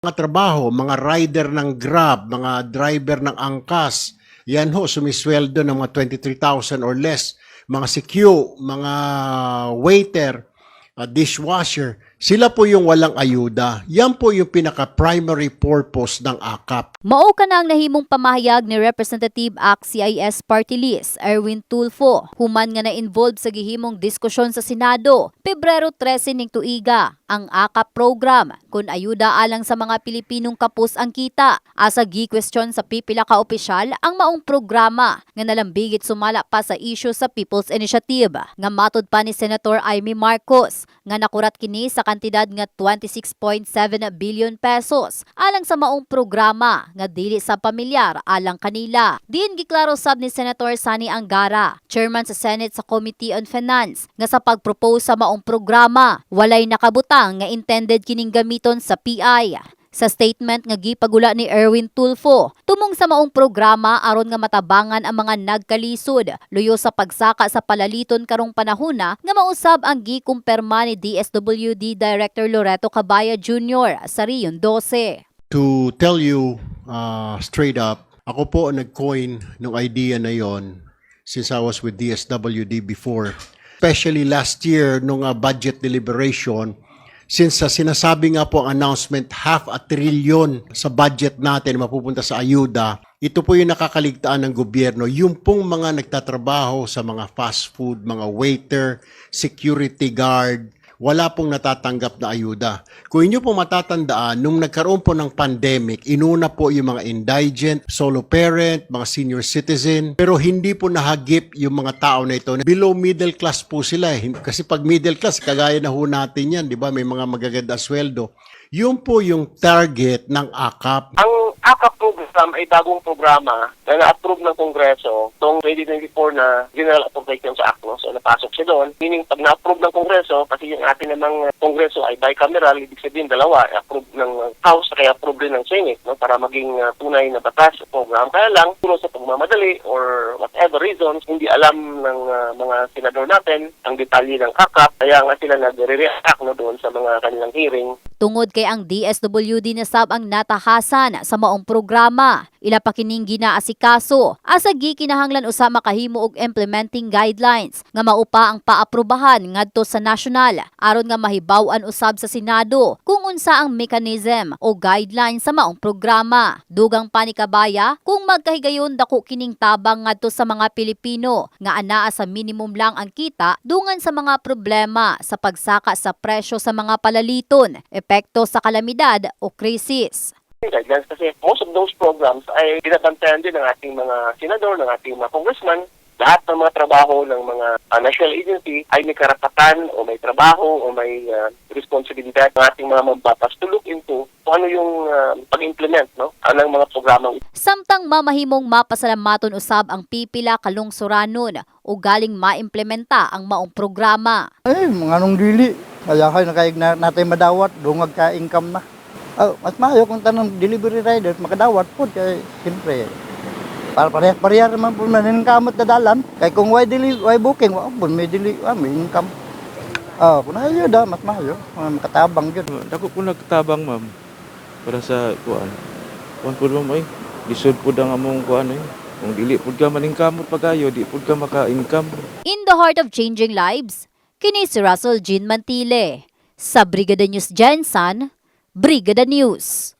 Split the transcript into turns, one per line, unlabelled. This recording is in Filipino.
mga trabaho, mga rider ng Grab, mga driver ng angkas, yan ho, sumisweldo ng mga 23,000 or less. Mga CQ, mga waiter, uh, dishwasher, sila po yung walang ayuda. Yan po yung pinaka-primary purpose ng AKAP.
Mao ka na ang nahimong pamahayag ni Representative ACT CIS Party List Erwin Tulfo, human nga na-involved sa gihimong diskusyon sa Senado, Pebrero 13 ning tuiga, ang AKAP program kun ayuda alang sa mga Pilipinong kapos ang kita. Asa gi-question sa pipila ka opisyal ang maong programa nga nalambigit sumala pa sa issue sa People's Initiative. Nga matod pa ni Senator Amy Marcos nga nakurat kini sa kantidad nga 26.7 billion pesos alang sa maong programa nga dili sa pamilyar alang kanila. Diin giklaro sab ni Senator Sani Angara, chairman sa Senate sa Committee on Finance, nga sa pagpropose sa maong programa, walay nakabutang nga intended kining gamiton sa PI. Sa statement nga gipagula ni Erwin Tulfo, tumong sa maong programa aron nga matabangan ang mga nagkalisod, luyo sa pagsaka sa palaliton karong panahona nga mausab ang gikumpirma ni DSWD Director Loreto Cabaya Jr. sa Rion 12.
To tell you uh, straight up, ako po nag-coin ng idea na yon since I was with DSWD before. Especially last year, nung uh, budget deliberation, since uh, sinasabi nga po ang announcement, half a trillion sa budget natin mapupunta sa ayuda, ito po yung nakakaligtaan ng gobyerno, yung pong mga nagtatrabaho sa mga fast food, mga waiter, security guard, wala pong natatanggap na ayuda. Kung inyo po matatandaan, nung nagkaroon po ng pandemic, inuna po yung mga indigent, solo parent, mga senior citizen, pero hindi po nahagip yung mga tao na ito. Below middle class po sila eh. Kasi pag middle class, kagaya na ho natin yan, di ba? May mga magaganda sweldo. Yun po yung target ng AKAP.
Ang AKAP program ay bagong programa na na-approve ng Kongreso noong 2024 na General Appropriations Act. No? So napasok siya doon. Meaning pag na-approve ng Kongreso, kasi yung atin namang Kongreso ay bicameral, ibig sabihin dalawa, approve ng House kaya approve din ng Senate no? para maging uh, tunay na batas o program. Kaya lang, puro sa pagmamadali or whatever reasons, hindi alam ng uh, mga senador natin ang detalye ng AKAP. Kaya nga sila nagre-react no, doon sa mga kanilang hearing
Tungod kay ang DSWD na sab ang natahasan sa maong programa, ila pa kining ginaasikaso asa gi kinahanglan usa makahimo og implementing guidelines nga maupa ang paaprubahan ngadto sa nasyonal aron nga mahibaw-an usab sa Senado kung unsa ang mechanism o guidelines sa maong programa. Dugang pa ni Kabaya kung magkahigayon dako kining tabang ngadto sa mga Pilipino nga anaa sa minimum lang ang kita dungan sa mga problema sa pagsaka sa presyo sa mga palaliton, epekto sa kalamidad o krisis.
Guidelines kasi most of those programs ay binabantayan din ng ating mga senador, ng ating mga congressman. Lahat ng mga trabaho ng mga uh, national agency ay may karapatan o may trabaho o may uh, responsibilidad ng ating mga mambatas to look into kung ano yung uh, pag-implement no, ng mga programang
Samtang mamahimong mapasalamaton usab ang pipila kalungsuranon o galing maimplementa ang maong programa.
Eh, mga nung dili. Kaya kayo na kayo na, natin madawat, dungag ka income na. Oh, mas maayo kung tanong delivery rider, makadawat po. Kaya, siyempre, para parehas-parehas naman po manin kamot na dalan. Kaya kung why, deli, why booking, wala po, may, deli, ah, may income. Oh, kung ayaw da, mas maayo. Mga makatabang yun.
Dako po nagtabang ma'am para sa kuan. Kuan po ma'am ay lisod po ang among kuan eh. Kung dili pud ka maningkamot pagayo, di pud ka maka-income.
In the heart of changing lives, kini si Russell Jean Mantile. Sa Brigada News Jensen, Brigada News.